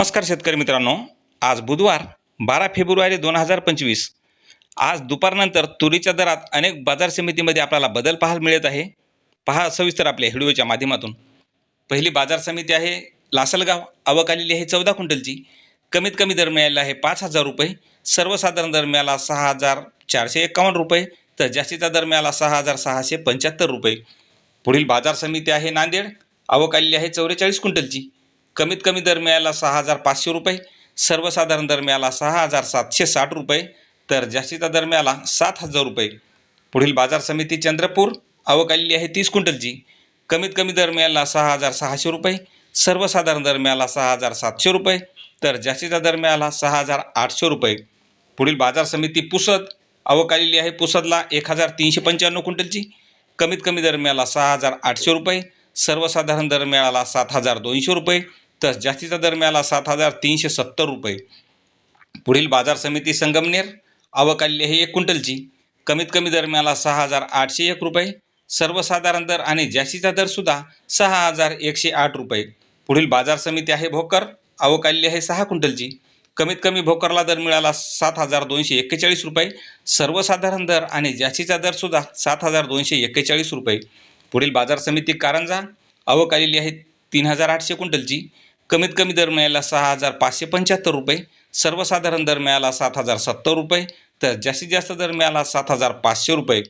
नमस्कार शेतकरी मित्रांनो. आज बुधवार बारा फेब्रुवारी दोन हजार पंचवीस. आज दुपारनंतर तुरीच्या दरात अनेक बाजार समितीमध्ये आपल्याला बदल पाहायला मिळत आहे. पहा सविस्तर आपल्या व्हिडिओच्या माध्यमातून. पहिली बाजार समिती आहे लासलगाव. आवक आलेली आहे चौदा क्विंटलची. कमीत कमी दर मिळालेला आहे पाच हजार रुपये. सर्वसाधारण दर मिळाला सहा हजार चारशे एकावन्न रुपये. तर जास्तीचा दर मिळाला सहा हजार सहाशे पंच्याहत्तर रुपये. पुढील बाजार समिती आहे नांदेड. आवक आलेली आहे चौवेचाळीस क्विंटलची. कमीत कमी दर मिळाला सहा हजार पाचशे रुपये सर्वसाधारण दर मिळाला सहा हजार सातशे साठ रुपये तर जास्तीचा दर मिळाला सात हजार रुपये. पुढील बाजार समिती चंद्रपूर आवक आलेली आहे तीस क्विंटलची. कमीत कमी दर मिळाला सहा हजार सहाशे रुपये सर्वसाधारण दर मिळाला सहा हजार सातशे रुपये तर जास्तीचा दर मिळाला सहा हजार आठशे रुपये. पुढील बाजार समिती पुसद आवक आलेली आहे पुसदला एक हजार तीनशे पंच्याण्णव क्विंटलची. कमीत कमी दर मिळाला सहा हजार आठशे रुपये सर्वसाधारण दर मिळाला सात हजार दोनशे रुपये तर जास्तीचा दर मिळाला सात हजार तीनशे सत्तर रुपये. पुढील बाजार समिती संगमनेर आवक आलेली आहे एक क्विंटलची. कमीत कमी दर मिळाला सहा हजार आठशे एक रुपये. सर्वसाधारण दर आणि जास्तीचा दरसुद्धा सहा हजार एकशे आठ रुपये. पुढील बाजार समिती आहे भोकर आवक आलेली आहे सहा क्विंटलची. कमीत कमी भोकरला दर मिळाला सात हजार दोनशे एक्केचाळीस रुपये. सर्वसाधारण दर आणि जास्तीचा दरसुद्धा सात हजार दोनशे एक्केचाळीस रुपये. पुढील बाजार समिती कारंजा आवक आलेली आहे तीन हजार आठशे क्विंटलची. कमीत कमी दर मिळाला सहा हजार पाचशे पंच्याहत्तर रुपये. सर्वसाधारण दर मिळाला सात हजार सत्तर रुपये. तर जास्तीत जास्त दर मिळाला सात हजार पाचशे रुपये.